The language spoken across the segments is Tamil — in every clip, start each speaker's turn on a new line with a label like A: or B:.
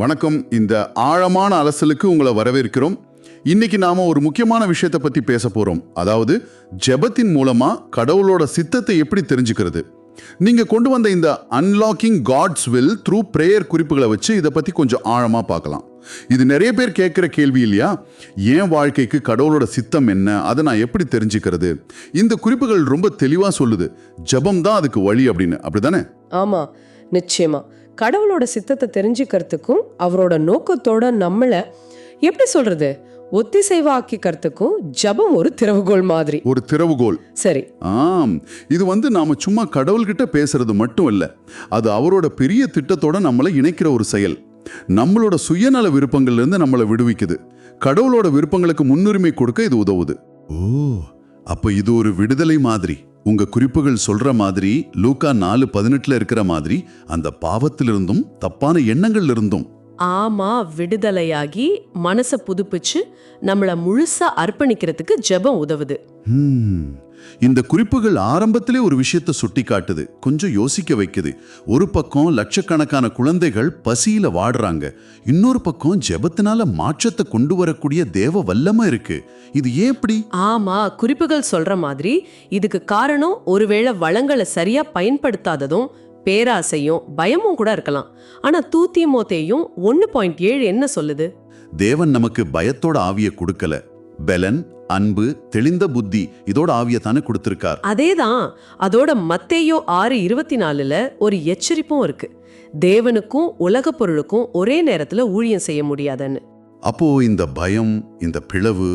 A: வணக்கம் இந்த ஆழமான அலசலுக்கு உங்களை வரவேற்கிறோம் இன்னைக்கு நாம ஒரு முக்கியமான விஷயத்தை பத்தி பேச போறோம் அதாவது ஜெபத்தின் மூலமா கடவுளோட சித்தத்தை எப்படி தெரிஞ்சுக்கிறது நீங்க கொண்டு வந்த இந்த unlocking God's will through prayer குறிப்புகளை வச்சு இதை பத்தி கொஞ்சம் ஆழமா பார்க்கலாம் இது நிறைய பேர் கேட்குற கேள்வி இல்லையா என் வாழ்க்கைக்கு கடவுளோட சித்தம் என்ன அதை நான் எப்படி தெரிஞ்சுக்கிறது இந்த குறிப்புகள் ரொம்ப தெளிவாக சொல்லுது ஜபம் தான் அதுக்கு வழி அப்படின்னு அப்படிதானே
B: ஆமா நிச்சயமா கடவுளோட சித்தத்தை தெரிஞ்சுக்கிறதுக்கும் அவரோட நோக்கத்தோட நம்மளை எப்படி சொல்றது ஒத்திசைவாக்கிக்கிறதுக்கும் ஜபம் ஒரு திறவுகோல் மாதிரி
A: ஒரு திறவுகோல் சரி ஆம் இது வந்து நாம சும்மா கடவுள்கிட்ட பேசுறது மட்டும் இல்ல அது அவரோட பெரிய திட்டத்தோட நம்மளை இணைக்கிற ஒரு செயல் நம்மளோட சுயநல விருப்பங்கள்ல இருந்து நம்மளை விடுவிக்குது கடவுளோட விருப்பங்களுக்கு முன்னுரிமை கொடுக்க இது உதவுது ஓ அப்ப இது ஒரு விடுதலை மாதிரி உங்க குறிப்புகள் சொல்ற மாதிரி லூக்கா நாலு பதினெட்டுல இருக்கிற மாதிரி அந்த பாவத்திலிருந்தும் தப்பான எண்ணங்கள்ல இருந்தும்
B: ஆமா விடுதலையாகி மனசை புதுப்பிச்சு நம்மளை முழுசா அர்ப்பணிக்கிறதுக்கு ஜெபம் உதவுது
A: இந்த குறிப்புகள் ஆரம்பத்திலே ஒரு விஷயத்தை சுட்டி காட்டுது கொஞ்சம் யோசிக்க வைக்குது ஒரு பக்கம் லட்சக்கணக்கான குழந்தைகள் பசியில வாடுறாங்க இன்னொரு பக்கம் ஜெபத்தினால மாற்றத்தை கொண்டு வரக்கூடிய தேவ வல்லம இருக்கு இது ஏன் எப்படி
B: ஆமா குறிப்புகள் சொல்ற மாதிரி இதுக்கு காரணம் ஒருவேளை வளங்களை சரியா பயன்படுத்தாததும் பேராசையும் பயமும் கூட இருக்கலாம் ஆனா தூத்தி மோத்தையும் ஒன்னு பாயிண்ட் ஏழு என்ன சொல்லுது
A: தேவன் நமக்கு பயத்தோட ஆவியை கொடுக்கல பெலன் அன்பு தெளிந்த புத்தி இதோட ஆவிய தானே கொடுத்திருக்கார்
B: அதேதான் அதோட மத்தேயோ ஆறு இருபத்தி நாலுல ஒரு எச்சரிப்பும் இருக்கு தேவனுக்கும் உலக பொருளுக்கும் ஒரே நேரத்துல ஊழியம் செய்ய முடியாதுன்னு
A: அப்போ இந்த பயம் இந்த பிளவு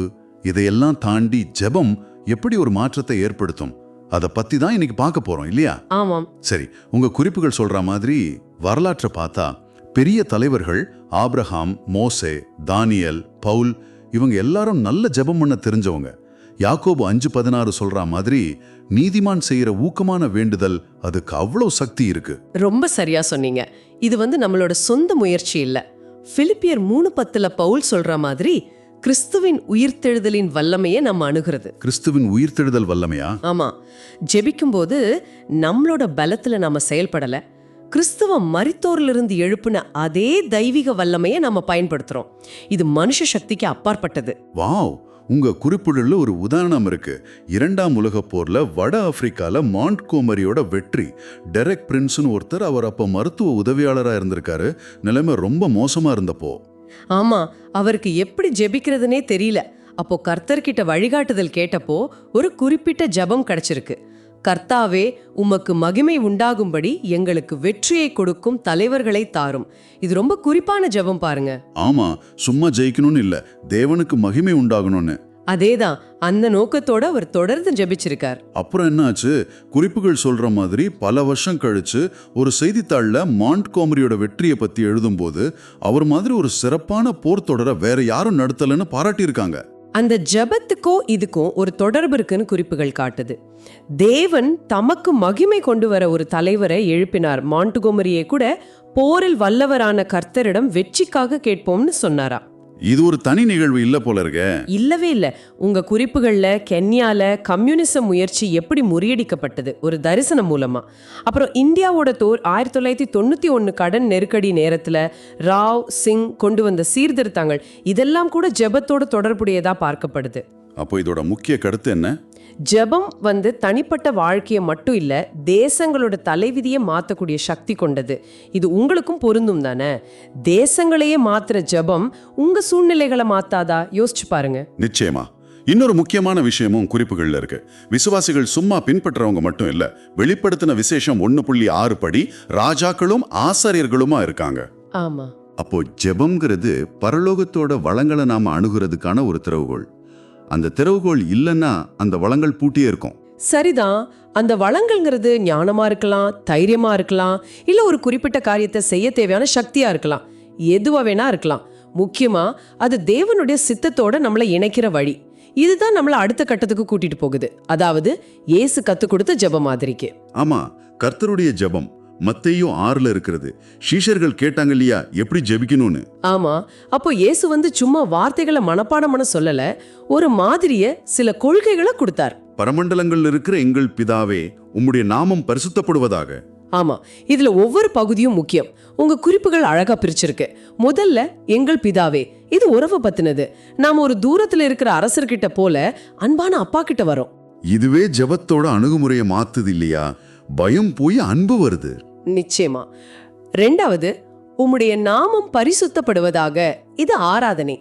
A: இதையெல்லாம் தாண்டி ஜெபம் எப்படி ஒரு மாற்றத்தை ஏற்படுத்தும் அதை பத்தி தான் இன்னைக்கு பார்க்க போறோம் இல்லையா ஆமாம் சரி உங்க குறிப்புகள் சொல்ற மாதிரி வரலாற்றை பார்த்தா பெரிய தலைவர்கள் ஆப்ரஹாம் மோசே தானியல் பவுல் இவங்க எல்லாரும் நல்ல ஜபம் பண்ண தெரிஞ்சவங்க யாக்கோபு அஞ்சு பதினாறு சொல்ற மாதிரி நீதிமான் செய்யற ஊக்கமான வேண்டுதல் அதுக்கு அவ்வளோ சக்தி இருக்கு
B: ரொம்ப சரியா சொன்னீங்க இது வந்து நம்மளோட சொந்த முயற்சி இல்ல பிலிப்பியர் மூணு பத்துல பவுல் சொல்ற மாதிரி கிறிஸ்துவின் உயிர்த்தெழுதலின் வல்லமையை நம்ம அணுகிறது
A: கிறிஸ்துவின் உயிர்த்தெழுதல் வல்லமையா
B: ஆமா ஜெபிக்கும் போது நம்மளோட பலத்துல நாம செயல்படல கிறிஸ்துவ மரித்தோரிலிருந்து எழுப்பின அதே தெய்வீக வல்லமையை நம்ம பயன்படுத்துறோம் இது மனுஷ சக்திக்கு அப்பாற்பட்டது
A: வாவ் உங்க குறிப்பிடல ஒரு உதாரணம் இருக்கு இரண்டாம் உலக போர்ல வட ஆப்பிரிக்கால மாண்ட் கோமரியோட வெற்றி டெரக் பிரின்ஸ்னு ஒருத்தர் அவர் அப்ப மருத்துவ உதவியாளராக இருந்திருக்காரு நிலைமை ரொம்ப மோசமா இருந்தப்போ
B: ஆமா அவருக்கு எப்படி ஜெபிக்கிறதுனே தெரியல அப்போ கர்த்தர்கிட்ட வழிகாட்டுதல் கேட்டப்போ ஒரு குறிப்பிட்ட ஜபம் கிடைச்சிருக்கு கர்த்தாவே உமக்கு மகிமை உண்டாகும்படி எங்களுக்கு வெற்றியை கொடுக்கும் தலைவர்களை தாரும் இது ரொம்ப குறிப்பான ஜெபம் பாருங்க
A: ஆமா சும்மா ஜெயிக்கணும்னு இல்ல தேவனுக்கு மகிமை உண்டாகணும்னு
B: அதேதான் அந்த நோக்கத்தோட அவர் தொடர்ந்து ஜெபிச்சிருக்கார்
A: அப்புறம் என்னாச்சு குறிப்புகள் சொல்ற மாதிரி பல வருஷம் கழிச்சு ஒரு செய்தித்தாள்ல மாண்ட் கோமரியோட வெற்றியை பத்தி போது அவர் மாதிரி ஒரு சிறப்பான போர் தொடரை வேற யாரும் நடத்தலன்னு பாராட்டியிருக்காங்க
B: அந்த ஜபத்துக்கோ இதுக்கும் ஒரு தொடர்பு இருக்குன்னு குறிப்புகள் காட்டுது தேவன் தமக்கு மகிமை கொண்டு வர ஒரு தலைவரை எழுப்பினார் மாண்டுகோமரியை கூட போரில் வல்லவரான கர்த்தரிடம் வெற்றிக்காக கேட்போம்னு சொன்னாரா
A: இது ஒரு தனி நிகழ்வு இல்ல போல இருக்க
B: இல்லவே இல்ல உங்க குறிப்புகள்ல கென்யால கம்யூனிச முயற்சி எப்படி முறியடிக்கப்பட்டது ஒரு தரிசனம் மூலமா அப்புறம் இந்தியாவோட தோர் ஆயிரத்தி தொள்ளாயிரத்தி தொண்ணூத்தி ஒன்னு கடன் நெருக்கடி நேரத்துல ராவ் சிங் கொண்டு வந்த சீர்திருத்தங்கள் இதெல்லாம் கூட ஜெபத்தோட தொடர்புடையதா பார்க்கப்படுது
A: அப்போ இதோட முக்கிய கருத்து என்ன
B: ஜபம் வந்து தனிப்பட்ட வாழ்க்கையை மட்டும் இல்ல தேசங்களோட தலைவிதியை மாற்றக்கூடிய சக்தி கொண்டது இது உங்களுக்கும் பொருந்தும் தானே தேசங்களையே மாத்துற ஜபம் உங்க சூழ்நிலைகளை மாத்தாதா யோசிச்சு பாருங்க
A: நிச்சயமா இன்னொரு முக்கியமான விஷயமும் குறிப்புகள்ல இருக்கு விசுவாசிகள் சும்மா பின்பற்றவங்க மட்டும் இல்ல வெளிப்படுத்தின விசேஷம் ஒன்று புள்ளி ஆறு படி ராஜாக்களும் ஆசாரியர்களுமா இருக்காங்க ஆமா அப்போ ஜெபம்ங்கிறது பரலோகத்தோட வளங்களை நாம அணுகிறதுக்கான ஒரு திறவுகோள் அந்த திறவுகோள் இல்லைன்னா அந்த வளங்கள் பூட்டியே இருக்கும்
B: சரிதான் அந்த வளங்கள்ங்கிறது ஞானமா இருக்கலாம் தைரியமா இருக்கலாம் இல்ல ஒரு குறிப்பிட்ட காரியத்தை செய்ய தேவையான சக்தியா இருக்கலாம் எதுவா வேணா இருக்கலாம் முக்கியமா அது தேவனுடைய சித்தத்தோட நம்மளை இணைக்கிற வழி இதுதான் நம்மள அடுத்த கட்டத்துக்கு கூட்டிட்டு போகுது அதாவது இயேசு கத்து கொடுத்த ஜபம் மாதிரிக்கு
A: ஆமா கர்த்தருடைய ஜபம் மத்தையும் ஆறுல இருக்கிறது ஷீஷர்கள் கேட்டாங்க இல்லையா எப்படி ஜெபிக்கணும்னு
B: ஆமா அப்போ இயேசு வந்து சும்மா வார்த்தைகளை மனப்பாடம் பண்ண சொல்லல ஒரு மாதிரிய சில கொள்கைகளை கொடுத்தார்
A: பரமண்டலங்கள் இருக்கிற எங்கள் பிதாவே உம்முடைய நாமம் பரிசுத்தப்படுவதாக
B: ஆமா இதுல ஒவ்வொரு பகுதியும் முக்கியம் உங்க குறிப்புகள் அழகா பிரிச்சிருக்கு முதல்ல எங்கள் பிதாவே இது உறவு பத்தினது நாம ஒரு தூரத்துல இருக்கிற அரசர்கிட்ட போல அன்பான அப்பா கிட்ட வரோம்
A: இதுவே ஜபத்தோட அணுகுமுறையை மாத்துது இல்லையா பயம் போய் அன்பு வருது
B: நிச்சயமா ரெண்டாவது உம்முடைய நாமம் பரிசுத்தப்படுவதாக இது ஆராதனை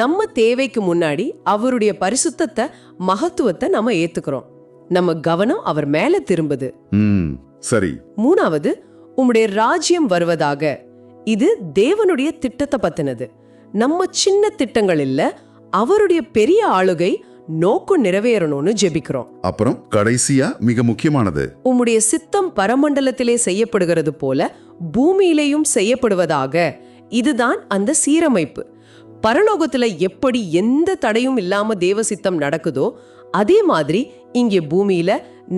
B: நம்ம தேவைக்கு முன்னாடி அவருடைய பரிசுத்தத்தை மகத்துவத்தை நம்ம ஏத்துக்கிறோம் நம்ம கவனம் அவர் மேல திரும்புது சரி மூணாவது உம்முடைய ராஜ்யம் வருவதாக இது தேவனுடைய திட்டத்தை பத்தினது நம்ம சின்ன திட்டங்கள் இல்ல அவருடைய பெரிய ஆளுகை நோக்கம் நிறைவேறணும்னு ஜெபிக்கிறோம்
A: அப்புறம் கடைசியா மிக முக்கியமானது
B: உம்முடைய சித்தம் பரமண்டலத்திலே செய்யப்படுகிறது போல பூமியிலேயும் செய்யப்படுவதாக இதுதான் அந்த சீரமைப்பு பரலோகத்துல எப்படி எந்த தடையும் இல்லாம தேவ சித்தம் நடக்குதோ அதே மாதிரி இங்கே பூமியில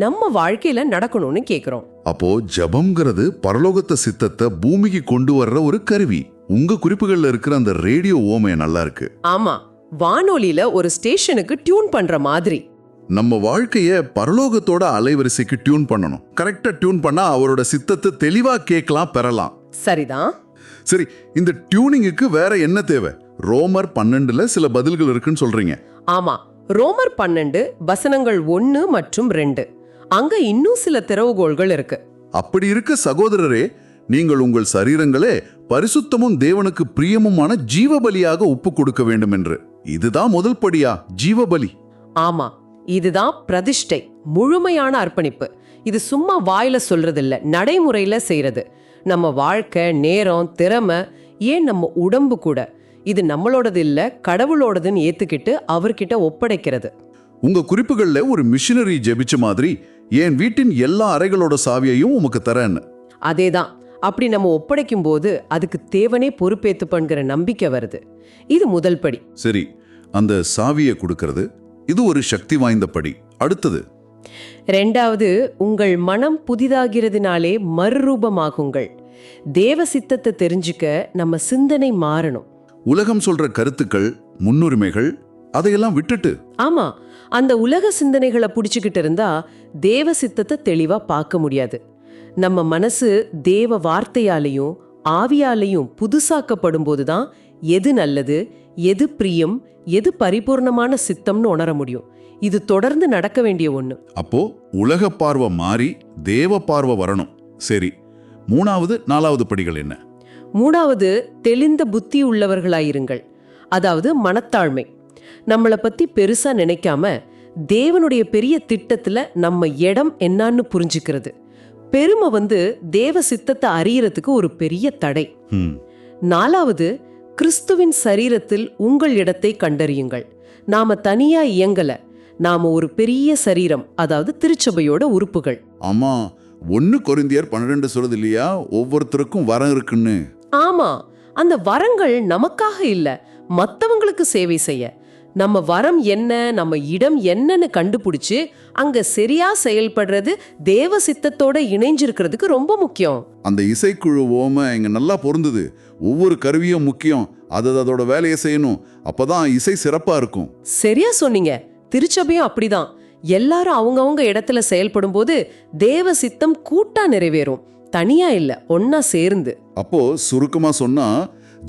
B: நம்ம வாழ்க்கையில நடக்கணும்னு கேக்குறோம்
A: அப்போ ஜபம்ங்கிறது பரலோகத்த சித்தத்தை பூமிக்கு கொண்டு வர்ற ஒரு கருவி உங்க குறிப்புகள்ல இருக்கிற அந்த ரேடியோ ஓமைய நல்லா இருக்கு
B: ஆமா வானொலியில ஒரு ஸ்டேஷனுக்கு டியூன் பண்ற மாதிரி
A: நம்ம வாழ்க்கைய பரலோகத்தோட அலைவரிசைக்கு டியூன் பண்ணணும் கரெக்டா டியூன் பண்ணா அவரோட சித்தத்தை தெளிவா கேட்கலாம் பெறலாம் சரிதான் சரி இந்த டியூனிங்குக்கு வேற என்ன தேவை ரோமர் பன்னெண்டுல சில பதில்கள் இருக்குன்னு சொல்றீங்க
B: ஆமா ரோமர் பன்னெண்டு வசனங்கள் ஒன்னு மற்றும் ரெண்டு அங்க இன்னும் சில திறவுகோள்கள் இருக்கு
A: அப்படி இருக்க சகோதரரே நீங்கள் உங்கள் சரீரங்களே பரிசுத்தமும் தேவனுக்கு பிரியமுமான ஜீவபலியாக ஒப்பு கொடுக்க வேண்டும் என்று இதுதான் முதல் படியா ஜீவபலி
B: ஆமா இதுதான் பிரதிஷ்டை முழுமையான அர்ப்பணிப்பு இது சும்மா வாயில சொல்றது இல்ல நடைமுறையில செய்யறது நம்ம வாழ்க்கை நேரம் திறமை ஏன் நம்ம உடம்பு கூட இது நம்மளோடது இல்ல கடவுளோடதுன்னு ஏத்துக்கிட்டு அவர்கிட்ட ஒப்படைக்கிறது
A: உங்க குறிப்புகள்ல ஒரு மிஷினரி ஜெபிச்ச மாதிரி என் வீட்டின் எல்லா அறைகளோட சாவியையும் உமக்கு தரேன்னு
B: அதேதான் அப்படி நம்ம ஒப்படைக்கும் போது அதுக்கு தேவனே பொறுப்பேத்துப்பான்கிற நம்பிக்கை வருது இது முதல் படி
A: சரி அந்த சாவியை கொடுக்கறது இது ஒரு சக்தி வாய்ந்த படி அடுத்தது
B: ரெண்டாவது உங்கள் மனம் புதிதாகிறதுனாலே மறுரூபமாகுங்கள் தேவ சித்தத்தை தெரிஞ்சுக்க நம்ம சிந்தனை மாறணும்
A: உலகம் சொல்ற கருத்துக்கள் முன்னுரிமைகள் அதையெல்லாம் விட்டுட்டு
B: ஆமா அந்த உலக சிந்தனைகளை பிடிச்சுக்கிட்டு இருந்தா தேவ சித்தத்தை தெளிவா பார்க்க முடியாது நம்ம மனசு தேவ வார்த்தையாலையும் ஆவியாலையும் புதுசாக்கப்படும் போதுதான் எது நல்லது எது பிரியம் எது பரிபூர்ணமான சித்தம்னு உணர முடியும் இது தொடர்ந்து நடக்க வேண்டிய ஒன்று
A: அப்போ உலக பார்வை மாறி தேவ பார்வை வரணும் சரி மூணாவது நாலாவது படிகள் என்ன
B: மூணாவது தெளிந்த புத்தி உள்ளவர்களாயிருங்கள் அதாவது மனத்தாழ்மை நம்மளை பத்தி பெருசா நினைக்காம தேவனுடைய பெரிய திட்டத்துல நம்ம இடம் என்னான்னு புரிஞ்சுக்கிறது பெருமை வந்து தேவ சித்தத்தை அறியறதுக்கு ஒரு பெரிய தடை நாலாவது கிறிஸ்துவின் சரீரத்தில் உங்கள் இடத்தை கண்டறியுங்கள் நாம தனியா இயங்கல நாம ஒரு பெரிய சரீரம் அதாவது திருச்சபையோட உறுப்புகள்
A: ஆமா ஒன்னு கொரிந்தியர் பன்னிரண்டு சொல்றது இல்லையா ஒவ்வொருத்தருக்கும் வரம் இருக்குன்னு
B: ஆமா அந்த வரங்கள் நமக்காக இல்ல மத்தவங்களுக்கு சேவை செய்ய நம்ம வரம் என்ன நம்ம இடம் என்னன்னு கண்டுபிடிச்சு அங்க சரியா செயல்படுறது தேவ சித்தத்தோட இணைஞ்சிருக்கிறதுக்கு ரொம்ப முக்கியம்
A: அந்த இசைக்குழு ஓம இங்க நல்லா பொருந்தது ஒவ்வொரு கருவியும் முக்கியம் அது அதோட வேலையை செய்யணும் அப்பதான் இசை சிறப்பா இருக்கும்
B: சரியா சொன்னீங்க திருச்சபையும் அப்படிதான் எல்லாரும் அவங்கவுங்க இடத்துல செயல்படும் போது தேவ சித்தம் கூட்டா நிறைவேறும் தனியா இல்ல ஒன்னா சேர்ந்து
A: அப்போ சுருக்கமா சொன்னா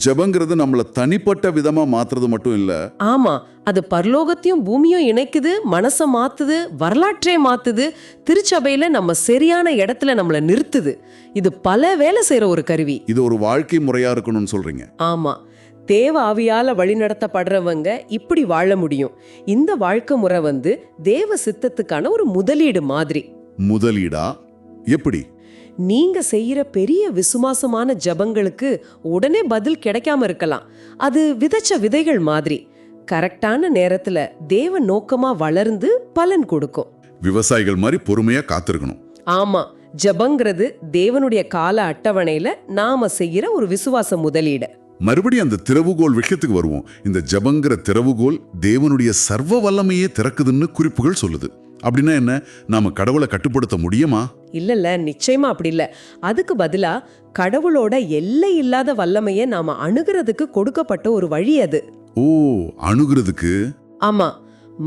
A: ஜபங்கிறது நம்மள தனிப்பட்ட விதமா மாத்துறது மட்டும் இல்ல
B: ஆமா அது பரலோகத்தையும் பூமியும் இணைக்குது மனசை மாத்துது வரலாற்றே மாத்துது திருச்சபையில நம்ம சரியான இடத்துல நம்மள நிறுத்துது இது பல வேலை செய்யற ஒரு கருவி
A: இது ஒரு வாழ்க்கை முறையா இருக்கணும்னு சொல்றீங்க
B: ஆமா தேவ ஆவியால் வழிநடத்தப்படுறவங்க இப்படி வாழ முடியும் இந்த வாழ்க்கை முறை வந்து தேவ சித்தத்துக்கான ஒரு முதலீடு மாதிரி
A: முதலீடா எப்படி
B: நீங்க செய்யற பெரிய விசுவாசமான ஜபங்களுக்கு உடனே பதில் கிடைக்காம இருக்கலாம் அது விதைச்ச விதைகள் மாதிரி கரெக்டான நேரத்துல தேவ நோக்கமா வளர்ந்து பலன் கொடுக்கும்
A: விவசாயிகள் மாதிரி பொறுமையா காத்திருக்கணும்
B: ஆமா ஜபங்கிறது தேவனுடைய கால அட்டவணையில நாம செய்யற ஒரு விசுவாச முதலீடு
A: மறுபடியும் அந்த திறவுகோல் விஷயத்துக்கு வருவோம் இந்த ஜபங்கிற திறவுகோல் தேவனுடைய சர்வ வல்லமையே திறக்குதுன்னு குறிப்புகள் சொல்லுது அப்படின்னா என்ன நாம கடவுளை கட்டுப்படுத்த முடியுமா
B: இல்ல இல்ல நிச்சயமா அப்படி இல்ல அதுக்கு பதிலா கடவுளோட எல்லை இல்லாத வல்லமையை நாம அணுகிறதுக்கு கொடுக்கப்பட்ட ஒரு வழி அது
A: ஓ அணுகிறதுக்கு
B: ஆமா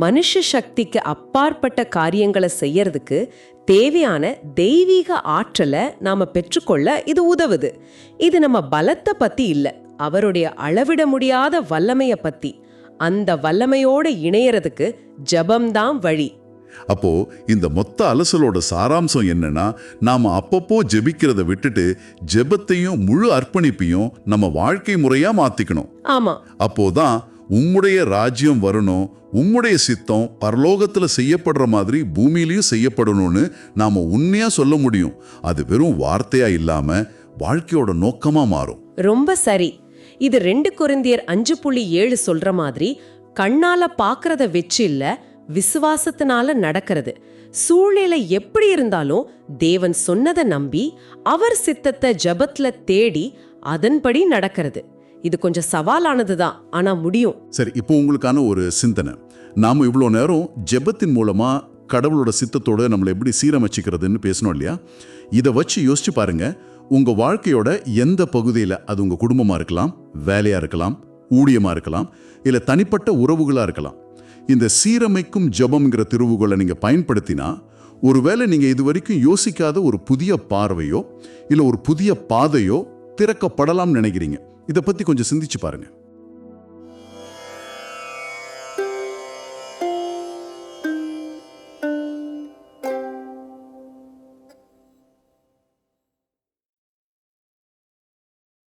B: மனுஷ சக்திக்கு அப்பாற்பட்ட காரியங்களை செய்யறதுக்கு தேவையான தெய்வீக ஆற்றலை நாம பெற்றுக்கொள்ள இது உதவுது இது நம்ம பலத்தை பத்தி இல்ல அவருடைய அளவிட முடியாத வல்லமையை பத்தி அந்த வல்லமையோட இணையறதுக்கு ஜபம்தான் வழி
A: அப்போ இந்த மொத்த அலசலோட சாராம்சம் என்னன்னா நாம அப்பப்போ ஜெபிக்கிறத விட்டுட்டு ஜெபத்தையும் முழு அர்ப்பணிப்பையும் நம்ம வாழ்க்கை முறையா மாத்திக்கணும் ஆமா அப்போதான் உம்முடைய ராஜ்யம் வரணும் உம்முடைய சித்தம் பரலோகத்தில் செய்யப்படுற மாதிரி பூமியிலையும் செய்யப்படணும்னு நாம் உண்மையாக சொல்ல முடியும் அது வெறும் வார்த்தையாக இல்லாமல் வாழ்க்கையோட நோக்கமாக மாறும்
B: ரொம்ப சரி இது ரெண்டு குறைந்தியர் அஞ்சு புள்ளி ஏழு சொல்கிற மாதிரி கண்ணால் பார்க்கறத வச்சு இல்லை விசுவாசத்தினால நடக்கிறது சூழ்நிலை எப்படி இருந்தாலும் தேவன் சொன்னதை நம்பி அவர் சித்தத்தை ஜபத்துல தேடி அதன்படி நடக்கிறது இது கொஞ்சம் சவாலானது தான் ஆனா முடியும்
A: சரி இப்போ உங்களுக்கான ஒரு சிந்தனை நாம இவ்வளோ நேரம் ஜெபத்தின் மூலமா கடவுளோட சித்தத்தோட நம்மளை எப்படி சீரமைச்சிக்கிறதுன்னு பேசணும் இல்லையா இதை வச்சு யோசிச்சு பாருங்க உங்க வாழ்க்கையோட எந்த பகுதியில் அது உங்க குடும்பமா இருக்கலாம் வேலையா இருக்கலாம் ஊழியமா இருக்கலாம் இல்லை தனிப்பட்ட உறவுகளா இருக்கலாம் இந்த சீரமைக்கும் ஜபம்ங்கிற திருவுகளை நீங்கள் பயன்படுத்தினா ஒருவேளை நீங்கள் இது வரைக்கும் யோசிக்காத ஒரு புதிய பார்வையோ இல்லை ஒரு புதிய பாதையோ திறக்கப்படலாம்னு நினைக்கிறீங்க இதை பற்றி கொஞ்சம் சிந்திச்சு பாருங்கள்